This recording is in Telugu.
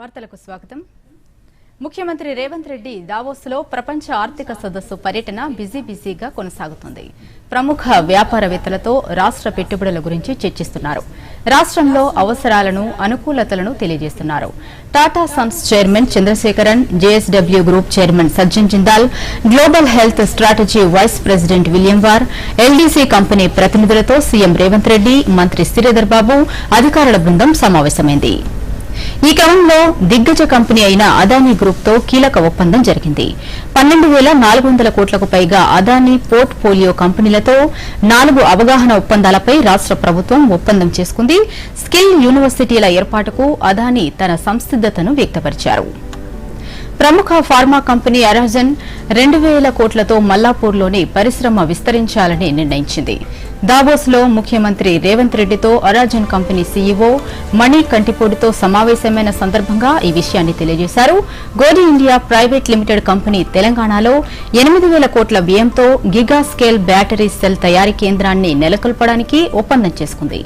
వార్తలకు స్వాగతం. ముఖ్యమంత్రి రేవంత్ రెడ్డి దావోస్లో ప్రపంచ ఆర్థిక సదస్సు పర్యటన బిజీ బిజీగా కొనసాగుతుంది. ప్రముఖ వ్యాపారవేత్తలతో రాష్ట్ర పెట్టుబడుల గురించి చర్చిస్తున్నారు. రాష్ట్రంలో అవసరాలను అనుకూలతలను తెలియజేస్తున్నారు. Tata Sons chairman Chandrasekaran JSW group chairman Sajjan Jindal global health strategy vice president William Warr LDC company ప్రతినిధులతో సీఎం రేవంత్ రెడ్డి మంత్రి శ్రీధర్ బాబు అధికారుల బృందం సమావేశమైంది. ఈ క్రమంలో దిగ్గజ కంపెనీ అయిన అదానీ గ్రూప్తో కీలక ఒప్పందం జరిగింది. పన్నెండు వేల నాలుగు వందల కోట్లకు పైగా అదానీ పోర్ట్ పోలియో కంపెనీలతో నాలుగు అవగాహన ఒప్పందాలపై రాష్ట ప్రభుత్వం ఒప్పందం చేసుకుంది. స్కిల్ యూనివర్సిటీల ఏర్పాటుకు అదానీ తన సంసిద్దతను వ్యక్తపరిచారు. ప్రముఖ ఫార్మా కంపెనీ అరాజన్ రెండు వేల కోట్లతో మల్లాపూర్లోని పరిశ్రమ విస్తరించాలని నిర్ణయించింది. దావోస్లో ముఖ్యమంత్రి రేవంత్ రెడ్డితో అరాజన్ కంపెనీ సీఈఓ మణి కంటిపూడితో సమావేశమైన సందర్భంగా ఈ విషయాన్ని తెలియజేశారు. Godi India private limited company తెలంగాణలో ఎనిమిది వేల కోట్ల వ్యయంతో గిగా స్కేల్ బ్యాటరీ సెల్ తయారీ కేంద్రాన్ని నెలకొల్పడానికి ఒప్పందం చేసుకుంది.